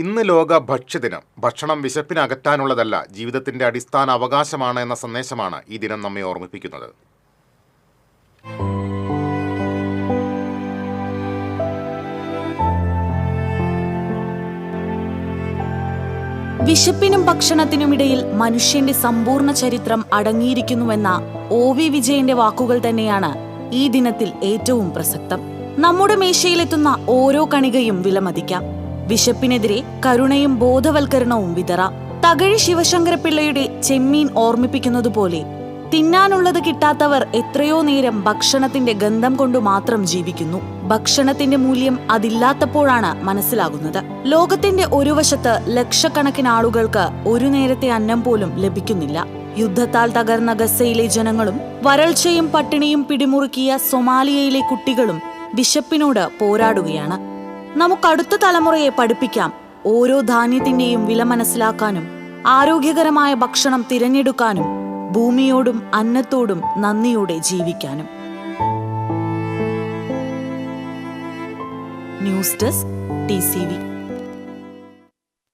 ഇന്ന് ലോക ഭക്ഷ്യദിനം. ഭക്ഷണം വിശപ്പിനകറ്റാനുള്ളതല്ല ജീവിതത്തിന്റെ അടിസ്ഥാന അവകാശമാണ് എന്ന സന്ദേശമാണ് ഈ ദിനം നമ്മെ ഓർമ്മിപ്പിക്കുന്നത്. വിശപ്പിനും ഭക്ഷണത്തിനും ഇടയിൽ മനുഷ്യന്റെ സമ്പൂർണ ചരിത്രം അടങ്ങിയിരിക്കുന്നുവെന്ന ഒ വി വിജയന്റെ വാക്കുകൾ തന്നെയാണ് ഈ ദിനത്തിൽ ഏറ്റവും പ്രസക്തം. നമ്മുടെ മേശയിലെത്തുന്ന ഓരോ കണികയും വിലമതിക്കാം. വിശപ്പിനെതിരെ കരുണയും ബോധവൽക്കരണവും വിതറാം. തകഴി ശിവശങ്കരപിള്ളയുടെ ചെമ്മീൻ ഓർമ്മിപ്പിക്കുന്നതുപോലെ തിന്നാനുള്ളത് കിട്ടാത്തവർ എത്രയോ നേരം ഭക്ഷണത്തിന്റെ ഗന്ധം കൊണ്ട് മാത്രം ജീവിക്കുന്നു. ഭക്ഷണത്തിന്റെ മൂല്യം അതില്ലാത്തപ്പോഴാണ് മനസ്സിലാകുന്നത്. ലോകത്തിന്റെ ഒരു വശത്ത് ലക്ഷക്കണക്കിന് ആളുകൾക്ക് ഒരു നേരത്തെ അന്നം പോലും ലഭിക്കുന്നില്ല. യുദ്ധത്താൽ തകർന്ന ഗസയിലെ ജനങ്ങളും വരൾച്ചയും പട്ടിണിയും പിടിമുറുക്കിയ സൊമാലിയയിലെ കുട്ടികളും വിശപ്പിനോട് പോരാടുകയാണ്. നമുക്കടുത്ത തലമുറയെ പഠിപ്പിക്കാം. ഓരോ ധാന്യത്തിന്റെയും വില മനസ്സിലാക്കാനും ആരോഗ്യകരമായ ഭക്ഷണം തിരഞ്ഞെടുക്കാനും ഭൂമിയോടും അന്നത്തോടും നന്ദിയോടെ ജീവിക്കാനും. News desk T